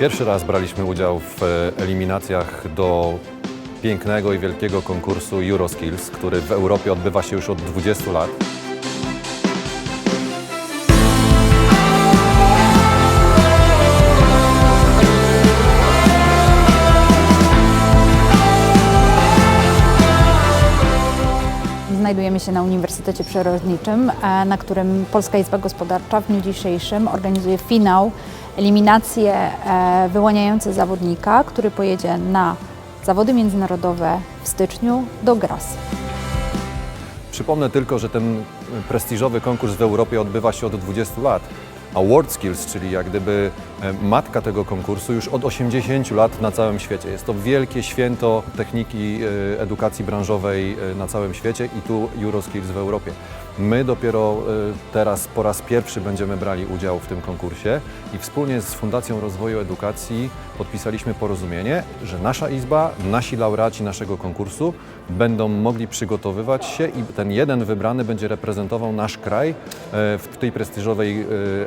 Pierwszy raz braliśmy udział w e, eliminacjach do pięknego i wielkiego konkursu Euroskills, który w Europie odbywa się już od 20 lat. Znajdujemy się na Uniwersytecie Przyrodniczym, e, na którym Polska Izba Gospodarcza w dniu dzisiejszym organizuje finał, eliminacje e, wyłaniające zawodnika, który pojedzie na zawody międzynarodowe w styczniu do Gras. Przypomnę tylko, że ten prestiżowy konkurs w Europie odbywa się od 20 lat, a WorldSkills, czyli jak gdyby e, matka tego konkursu, już od 80 lat na całym świecie. Jest to wielkie święto techniki e, edukacji branżowej e, na całym świecie i tu Euroskills w Europie. My dopiero teraz po raz pierwszy będziemy brali udział w tym konkursie i wspólnie z Fundacją Rozwoju Edukacji podpisaliśmy porozumienie, że nasza izba, nasi laureaci naszego konkursu będą mogli przygotowywać się i ten jeden wybrany będzie reprezentował nasz kraj w tej prestiżowej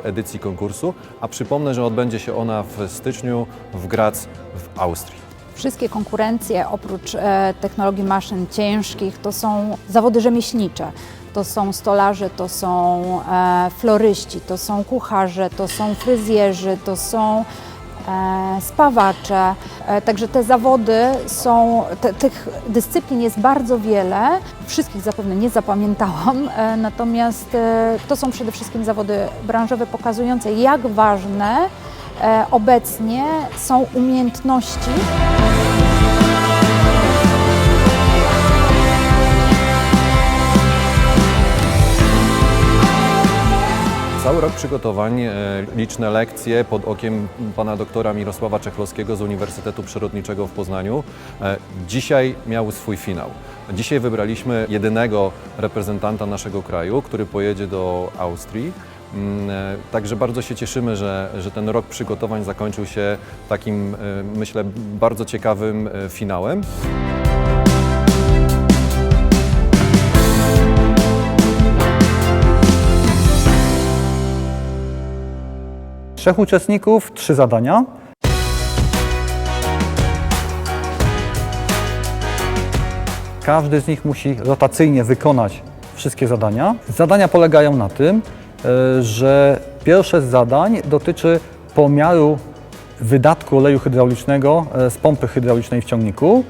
e, edycji konkursu, a przypomnę, że odbędzie się ona w styczniu w Graz w Austrii. Wszystkie konkurencje oprócz e, technologii maszyn ciężkich to są zawody rzemieślnicze. To są stolarze, to są e, floryści, to są kucharze, to są fryzjerzy, to są spawacze. E, także te zawody są, te, tych dyscyplin jest bardzo wiele. Wszystkich zapewne nie zapamiętałam, e, natomiast e, to są przede wszystkim zawody branżowe pokazujące, jak ważne e, obecnie są umiejętności. Rok przygotowań, e, liczne lekcje pod okiem pana doktora Mirosława Czechlowskiego z Uniwersytetu Przyrodniczego w Poznaniu. E, Dzisiaj miały swój finał. Dzisiaj wybraliśmy jedynego reprezentanta naszego kraju, który pojedzie do Austrii. Mm, e, Także bardzo się cieszymy, że, że ten rok przygotowań zakończył się takim, myślę, bardzo ciekawym finałem. Trzech uczestników, trzy zadania. Każdy z nich musi rotacyjnie wykonać wszystkie zadania. Zadania polegają na tym, e, że pierwsze z zadań dotyczy pomiaru wydatku oleju hydraulicznego e, z pompy hydraulicznej w ciągniku.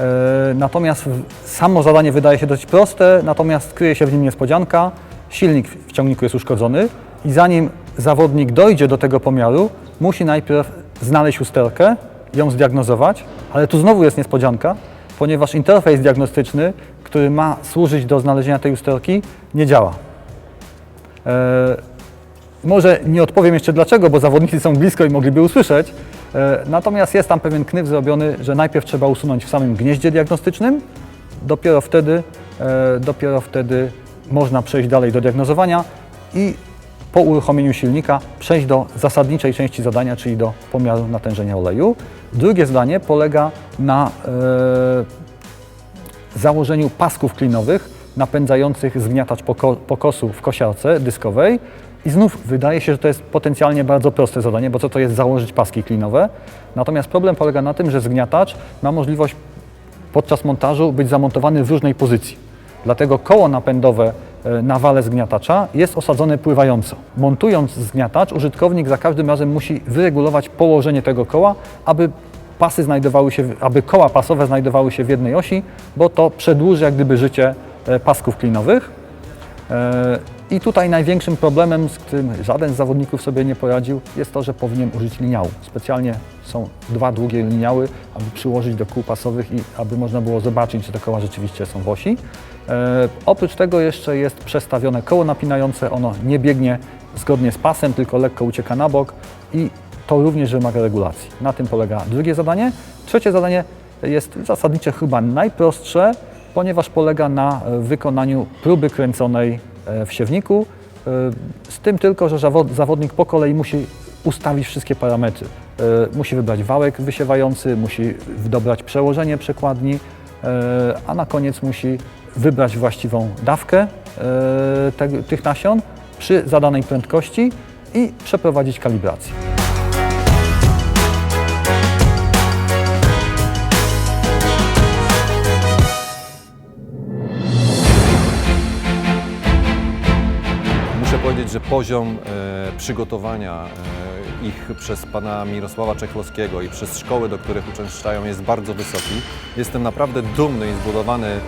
E, Natomiast samo zadanie wydaje się dość proste, natomiast kryje się w nim niespodzianka. Silnik w ciągniku jest uszkodzony i zanim zawodnik dojdzie do tego pomiaru, musi najpierw znaleźć usterkę, ją zdiagnozować, ale tu znowu jest niespodzianka, ponieważ interfejs diagnostyczny, który ma służyć do znalezienia tej usterki, nie działa. E, może nie odpowiem jeszcze dlaczego, bo zawodnicy są blisko i mogliby usłyszeć. E, Natomiast jest tam pewien knyf zrobiony, że najpierw trzeba usunąć w samym gnieździe diagnostycznym, dopiero wtedy, e, dopiero wtedy można przejść dalej do diagnozowania i po uruchomieniu silnika przejść do zasadniczej części zadania, czyli do pomiaru natężenia oleju. Drugie zdanie polega na e, założeniu pasków klinowych napędzających zgniatacz poko pokosu w kosiarce dyskowej. I znów wydaje się, że to jest potencjalnie bardzo proste zadanie, bo co to jest założyć paski klinowe? Natomiast problem polega na tym, że zgniatacz ma możliwość podczas montażu być zamontowany w różnej pozycji. Dlatego koło napędowe na wale zgniatacza jest osadzone pływająco. Montując zgniatacz, użytkownik za każdym razem musi wyregulować położenie tego koła, aby pasy znajdowały się, aby koła pasowe znajdowały się w jednej osi, bo to przedłuży jak gdyby życie e, pasków klinowych. I tutaj największym problemem, z którym żaden z zawodników sobie nie poradził, jest to, że powinien użyć liniału. Specjalnie są dwa długie liniały, aby przyłożyć do kół pasowych i aby można było zobaczyć, że te koła rzeczywiście są w osi. E, oprócz tego jeszcze jest przestawione koło napinające, ono nie biegnie zgodnie z pasem, tylko lekko ucieka na bok i to również wymaga regulacji. Na tym polega drugie zadanie. Trzecie zadanie jest zasadnicze chyba najprostsze, ponieważ polega na e, wykonaniu próby kręconej w siewniku, e, z tym tylko, że zawod- zawodnik po kolei musi ustawić wszystkie parametry. E, Musi wybrać wałek wysiewający, musi dobrać przełożenie przekładni, e, a na koniec musi wybrać właściwą dawkę e, tych nasion przy zadanej prędkości i przeprowadzić kalibrację. Powiedzieć, że poziom e, przygotowania e, ich przez pana Mirosława Czechlowskiego i przez szkoły, do których uczęszczają jest bardzo wysoki. Jestem naprawdę dumny i zbudowany,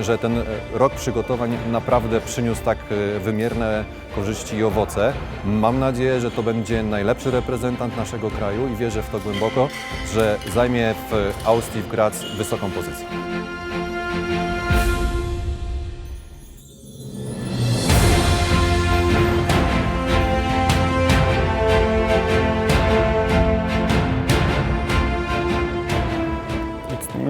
że ten e, rok przygotowań naprawdę przyniósł tak wymierne korzyści i owoce. Mam nadzieję, że to będzie najlepszy reprezentant naszego kraju i wierzę w to głęboko, że zajmie w Austrii w Graz wysoką pozycję.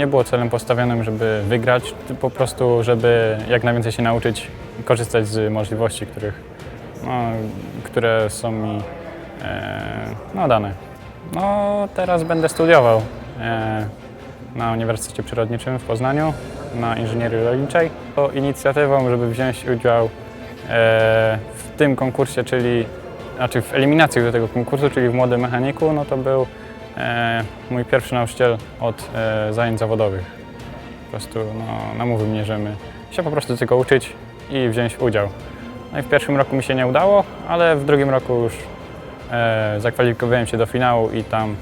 Nie było celem postawionym, żeby wygrać, po prostu, żeby jak najwięcej się nauczyć korzystać z możliwości, których, no, które są mi e, no, dane. No, teraz będę studiował e, na Uniwersytecie Przyrodniczym w Poznaniu na inżynierii rolniczej. To inicjatywą, żeby wziąć udział e, w tym konkursie, czyli znaczy w eliminacji do tego konkursu, czyli w Młodym Mechaniku, no to był mój pierwszy nauczyciel od e, zajęć zawodowych. Po prostu no, namówił mnie, żeby się po prostu tylko uczyć i wziąć udział. No i w pierwszym roku mi się nie udało, ale w drugim roku już e, zakwalifikowałem się do finału i tam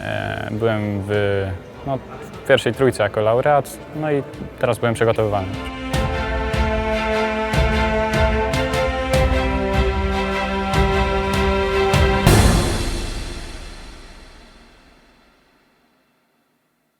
e, byłem w, no, w pierwszej trójce jako laureat, no i teraz byłem przygotowywany.